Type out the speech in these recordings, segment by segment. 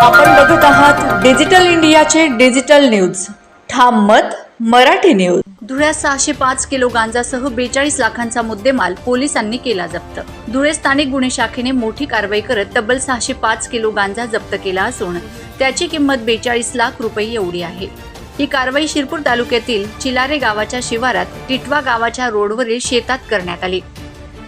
आपण बघू आहात डिजिटल इंडियाचे डिजिटल न्यूज. ठाम मत मराठी न्यूज. धुळ्यात सहाशे पाच किलो गांजासह बेचाळीस लाखांचा मुद्देमाल पोलिसांनी केला जप्त. धुळे स्थानिक गुन्हे शाखेने मोठी कारवाई करत तब्बल सहाशे पाच किलो गांजा जप्त केला असून त्याची किंमत बेचाळीस लाख रुपये एवढी आहे. ही कारवाई शिरपूर तालुक्यातील चिलारे गावाच्या शिवारात टिटवा गावाच्या रोडवरील शेतात करण्यात आली.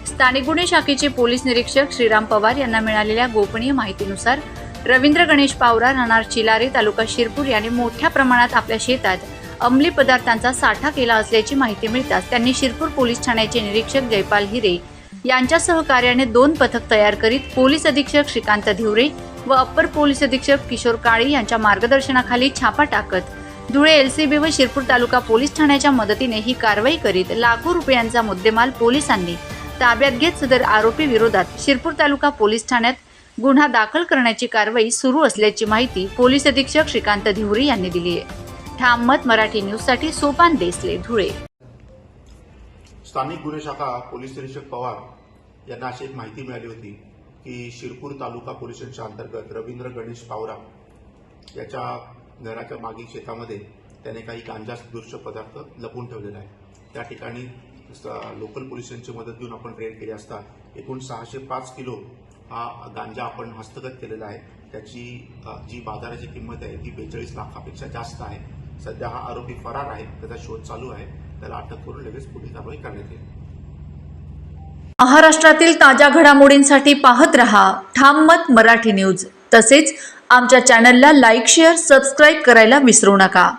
स्थानिक गुन्हे शाखेचे पोलीस निरीक्षक श्रीराम पवार यांना मिळालेल्या गोपनीय माहितीनुसार रवींद्र गणेश पावरा राहणार चिलारे तालुका शिरपूर यांनी मोठ्या प्रमाणात आपल्या शेतात अंमली पदार्थांचा साठा केला असल्याची माहिती मिळताच त्यांनी शिरपूर पोलीस ठाण्याचे निरीक्षक जयपाल हिरे यांच्या सहकार्याने दोन पथक तयार करीत पोलीस अधीक्षक श्रीकांत धिवरे व अप्पर पोलीस अधीक्षक किशोर काळे यांच्या मार्गदर्शनाखाली छापा टाकत धुळे एलसीबी व शिरपूर तालुका पोलीस ठाण्याच्या मदतीने ही कारवाई करीत लाखो रुपयांचा मुद्देमाल पोलिसांनी ताब्यात घेत सदर आरोपी विरोधात शिरपूर तालुका पोलीस ठाण्यात गुन्हा दाखल करण्याची कारवाई सुरू असल्याची माहिती पोलीस अधीक्षक श्रीकांत धिवरे यांनी दिली आहे. ठाम मत मराठी न्यूजसाठी सोपान देसले धुळे. स्थानिक गुन्हे शाखा पोलीस निरीक्षक पवार यांना अशी एक माहिती मिळाली होती की शिरपूर तालुका पोलीस स्टेशनच्या अंतर्गत रवींद्र गणेश पावरा याच्या घराच्या मागील शेतामध्ये त्याने काही गांजा दृश्य पदार्थ लपवून ठेवलेला आहे त्या ठिकाणी लोकल पोलिसांची मदत घेऊन आपण रेड केली असता एकूण सहाशे पाच किलो हा गांजा आपण हस्तगत केलेला आहे. त्याची जी बाजाराची किंमत आहे ती बेचाळीस लाखापेक्षा जास्त आहे. सध्या हा आरोपी फरार आहे त्याचा शोध चालू आहे. त्याला अटक करून लगेच पुढील कारवाई करण्यात येईल. महाराष्ट्रातील ताज्या घडामोडींसाठी पाहत रहा ठाम मत मराठी न्यूज. तसेच आमच्या चॅनलला लाईक शेअर सबस्क्राईब करायला विसरू नका.